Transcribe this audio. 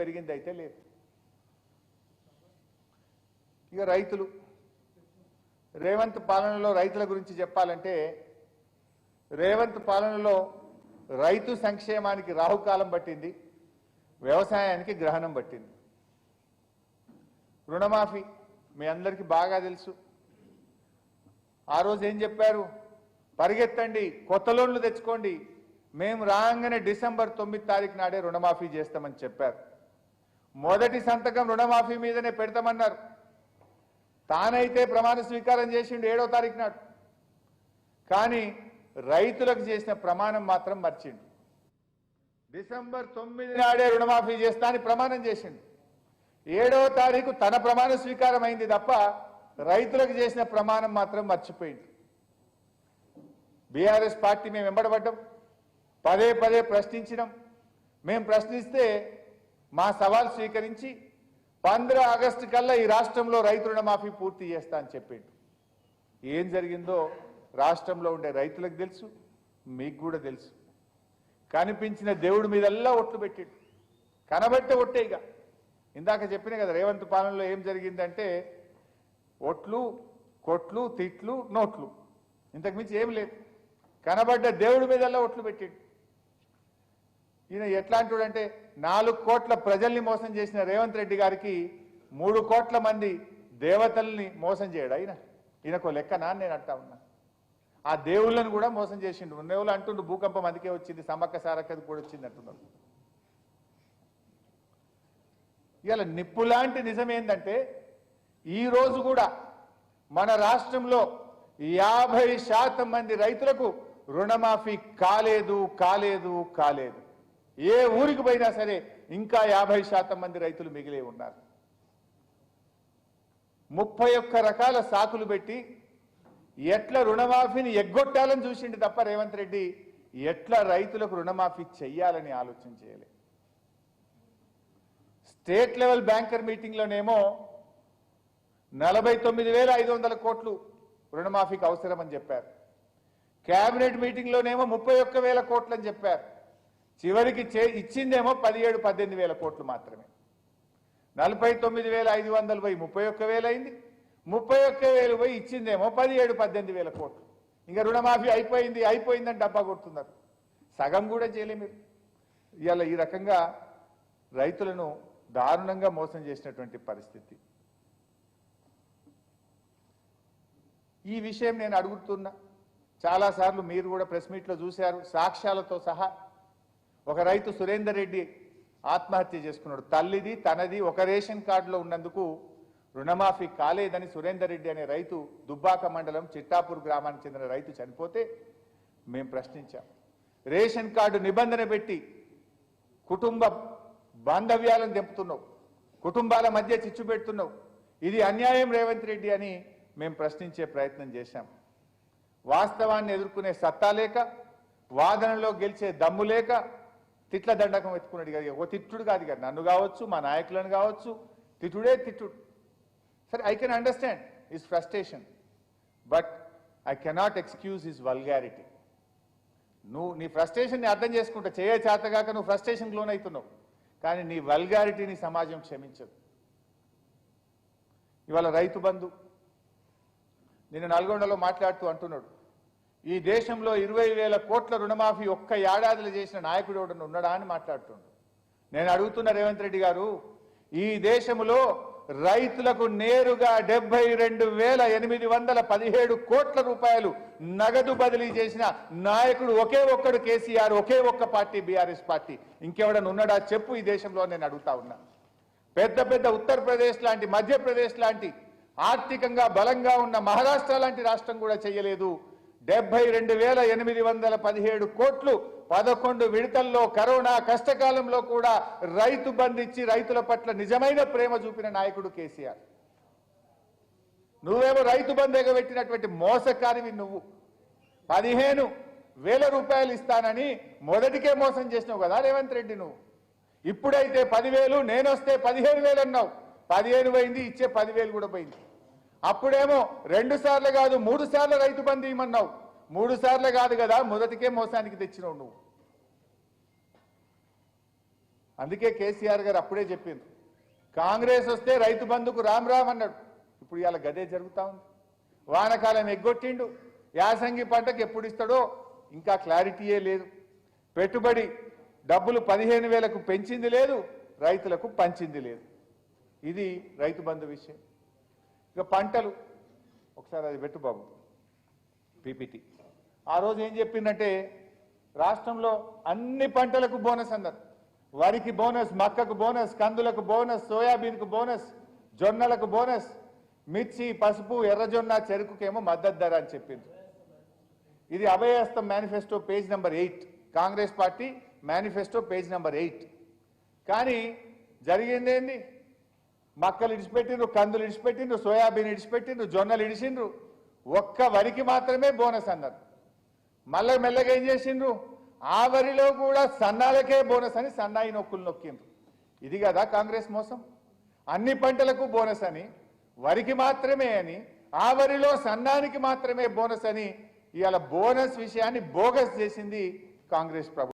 పెరిగింది అయితే లేదు. ఇక రైతులు రేవంత్ పాలనలో రైతుల గురించి చెప్పాలంటే రేవంత్ పాలనలో రైతు సంక్షేమానికి రాహుకాలం పట్టింది వ్యవసాయానికి గ్రహణం పట్టింది. రుణమాఫీ మీ అందరికీ బాగా తెలుసు. ఆ రోజు ఏం చెప్పారు? పరిగెత్తండి కొత్త లోన్లు తెచ్చుకోండి మేము రాగానే డిసెంబర్ తొమ్మిది తారీఖు నాడే రుణమాఫీ చేస్తామని చెప్పారు. మొదటి సంతకం రుణమాఫీ మీదనే పెడతామన్నారు. తానైతే ప్రమాణ స్వీకారం చేసిండు ఏడో తారీఖు నాడు. కానీ రైతులకు చేసిన ప్రమాణం మాత్రం మర్చిండు. డిసెంబర్ తొమ్మిది నాడే రుణమాఫీ చేస్తా అని ప్రమాణం చేసిండు. ఏడో తారీఖు తన ప్రమాణ స్వీకారం అయింది తప్ప రైతులకు చేసిన ప్రమాణం మాత్రం మర్చిపోయింది బీఆర్ఎస్ పార్టీ మేము వెంబడబడ్డం పదే పదే ప్రశ్నించినాం. మేము ప్రశ్నిస్తే మా సవాల్ స్వీకరించి పంద్ర ఆగస్టు కల్లా ఈ రాష్ట్రంలో రైతు రుణమాఫీ పూర్తి చేస్తా అని చెప్పిండు. ఏం జరిగిందో రాష్ట్రంలో ఉండే రైతులకు తెలుసు మీకు కూడా తెలుసు. కనిపించిన దేవుడి మీదల్లా ఒట్లు పెట్టిండు. కనబట్టే ఒట్టే ఇక. ఇందాక చెప్పిన కదా రేవంత్ పాలనలో ఏం జరిగిందంటే ఒట్లు కొట్లు తిట్లు నోట్లు. ఇంతకుమించి ఏం లేదు. కనబడ్డ దేవుడి మీదల్లా ఒట్లు పెట్టిండు. ఈయన ఎట్లాంటివాడంటే నాలుగు కోట్ల ప్రజల్ని మోసం చేసిన రేవంత్ రెడ్డి గారికి మూడు కోట్ల మంది దేవతల్ని మోసం చేయడు ఆయన ఈయనకు లెక్కనా నేను అంటా ఉన్నా. ఆ దేవుళ్ళను కూడా మోసం చేసిండు. ఉన్నవాళ్ళు అంటుండు భూకంపం అందుకే వచ్చింది సమ్మక్క సారక్కది కూడా వచ్చింది అంటున్నాడు. ఇవాళ నిప్పు లాంటి నిజం ఏంటంటే ఈ రోజు కూడా మన రాష్ట్రంలో యాభై శాతం మంది రైతులకు రుణమాఫీ కాలేదు కాలేదు కాలేదు. ఏ ఊరికి పోయినా సరే ఇంకా యాభై శాతం మంది రైతులు మిగిలే ఉన్నారు. ముప్పై ఒక్క రకాల సాకులు పెట్టి ఎట్ల రుణమాఫీని ఎగ్గొట్టాలని చూసిండు తప్ప రేవంత్ రెడ్డి ఎట్లా రైతులకు రుణమాఫీ చెయ్యాలని ఆలోచన చేయలే. స్టేట్ లెవెల్ బ్యాంకర్ మీటింగ్లోనేమో నలభై తొమ్మిది వేల ఐదు వందల కోట్లు రుణమాఫీకి అవసరమని చెప్పారు. కేబినెట్ మీటింగ్లోనేమో ముప్పై ఒక్క వేల కోట్లు అని చెప్పారు. చివరికి చే ఇచ్చిందేమో పదిహేడు పద్దెనిమిది వేల కోట్లు మాత్రమే. నలభై తొమ్మిది వేల ఐదు వందలు పోయి ముప్పై ఒక్క వేలు అయింది. ముప్పై ఒక్క వేలు పోయి ఇచ్చిందేమో పదిహేడు పద్దెనిమిది వేల కోట్లు. ఇంకా రుణమాఫీ అయిపోయింది అయిపోయిందని డబ్బా కొడుతున్నారు. సగం కూడా చేయలే మీరు. ఇవాళ ఈ రకంగా రైతులను దారుణంగా మోసం చేసినటువంటి పరిస్థితి. ఈ విషయం నేను అడుగుతున్నా. చాలాసార్లు మీరు కూడా ప్రెస్ మీట్లో చూశారు. సాక్ష్యాలతో సహా ఒక రైతు సురేందర్ రెడ్డి ఆత్మహత్య చేసుకున్నాడు. తల్లిది తనది ఒక రేషన్ కార్డులో ఉన్నందుకు రుణమాఫీ కాలేదని సురేందర్ రెడ్డి అనే రైతు దుబ్బాక మండలం చిట్టాపూర్ గ్రామానికి చెందిన రైతు చనిపోతే మేము ప్రశ్నించాం. రేషన్ కార్డు నిబంధన పెట్టి కుటుంబ బాంధవ్యాలను తెంపుతున్నావు. కుటుంబాల మధ్య చిచ్చు పెడుతున్నావు. ఇది అన్యాయం రేవంత్ రెడ్డి అని మేము ప్రశ్నించే ప్రయత్నం చేశాం. వాస్తవాన్ని ఎదుర్కొనే సత్తా లేక వాదనలో గెలిచే దమ్ము లేక తిట్ల దండకం ఎత్తుకున్నాడు కాదు ఓ తిట్టుడు కాదు కదా నన్ను కావచ్చు మా నాయకులను కావచ్చు. తిట్టుడే తిట్టుడు. సరే I can understand his frustration but I cannot excuse his vulgarity నువ్వు నీ ఫ్రస్ట్రేషన్ని అర్థం చేసుకుంటా చేయ చేతగాక నువ్వు ఫ్రస్ట్రేషన్కి లోనవుతున్నావు కానీ నీ వల్గారిటీని సమాజం క్షమించదు. ఇవాళ రైతు బంధు నిన్న నల్గొండలో మాట్లాడుతూ అంటున్నాడు. ఈ దేశంలో ఇరవై వేల కోట్ల రుణమాఫీ ఒక్క ఏడాదిలో చేసిన నాయకుడు ఎవడన్నా ఉన్నాడా అని మాట్లాడుతుండు. నేను అడుగుతున్న రేవంత్ రెడ్డి గారు ఈ దేశంలో రైతులకు నేరుగా డెబ్బై రెండు వేల ఎనిమిది వందల పదిహేడు కోట్ల రూపాయలు నగదు బదిలీ చేసిన నాయకుడు ఒకే ఒక్కడు కేసీఆర్ ఒకే ఒక్క పార్టీ బీఆర్ఎస్ పార్టీ. ఇంకెవడన్నా ఉన్నాడా? చెప్పు ఈ దేశంలో నేను అడుగుతా ఉన్నా. పెద్ద పెద్ద ఉత్తరప్రదేశ్ లాంటి మధ్యప్రదేశ్ లాంటి ఆర్థికంగా బలంగా ఉన్న మహారాష్ట్ర లాంటి రాష్ట్రం కూడా చేయలేదు. డెబ్బై రెండు వేల ఎనిమిది వందల పదిహేడు కోట్లు పదకొండు విడతల్లో కరోనా కష్టకాలంలో కూడా రైతు బంధించి రైతుల పట్ల నిజమైన ప్రేమ చూపిన నాయకుడు కేసీఆర్. నువ్వేమో రైతు బంధు ఎగబెట్టినటువంటి మోసకారివి నువ్వు. పదిహేను వేల రూపాయలు ఇస్తానని మొదటికే మోసం చేసినావు కదా రేవంత్ రెడ్డి నువ్వు. ఇప్పుడైతే పదివేలు నేనొస్తే పదిహేను వేలు అన్నావు. పదిహేను పోయింది ఇచ్చే పదివేలు కూడా పోయింది. అప్పుడేమో రెండు సార్లు కాదు మూడు సార్లు రైతు బంధు ఇమ్మన్నావు. మూడు సార్లు కాదు కదా మొదటికే మోసానికి తెచ్చినావు నువ్వు. అందుకే కేసీఆర్ గారు అప్పుడే చెప్పింది కాంగ్రెస్ వస్తే రైతు బంధుకు రామ్ రామ్ అన్నాడు. ఇప్పుడు ఇలా గదే జరుగుతా ఉంది. వానకాలం ఎగ్గొట్టిండు. యాసంగి పంటకు ఎప్పుడు ఇస్తాడో ఇంకా క్లారిటీయే లేదు. పెట్టుబడి డబ్బులు పదిహేను వేలకు పెంచింది లేదు రైతులకు పంచింది లేదు. ఇది రైతు బంధు విషయం. ఇక పంటలు. ఒకసారి అది పెట్టు బాబు. పీపీటీ. ఆ రోజు ఏం చెప్పిందంటే రాష్ట్రంలో అన్ని పంటలకు బోనస్ అన్నారు. వరికి బోనస్ మక్కకు బోనస్ కందులకు బోనస్ సోయాబీన్కు బోనస్ జొన్నలకు బోనస్ మిర్చి పసుపు ఎర్రజొన్న చెరుకుకేమో మద్దతు ధర అని చెప్పింది ఇది Abhayahastam manifesto page number eight. Congress party manifesto page number eight. కానీ జరిగిందేంది మక్కలు ఇడిచిపెట్టిండ్రు కందులు ఇడిచిపెట్టిండ్రు సోయాబీన్ ఇడిచిపెట్టిండ్రు జొన్నలు ఇడిచిండ్రు ఒక్క వరికి మాత్రమే బోనస్ అన్నారు. మళ్ళీ మెల్లగా ఏం చేసిండ్రు? ఆ వరిలో కూడా సన్నాలకే బోనస్ అని సన్నాయి నొక్కులు నొక్కిండ్రు. ఇది కదా కాంగ్రెస్ మోసం? అన్ని పంటలకు బోనస్ అని వరికి మాత్రమే అని ఆ వరిలో సన్నానికి మాత్రమే బోనస్ అని ఇవాళ బోనస్ విషయాన్ని బోగస్ చేసింది కాంగ్రెస్ ప్రభుత్వం.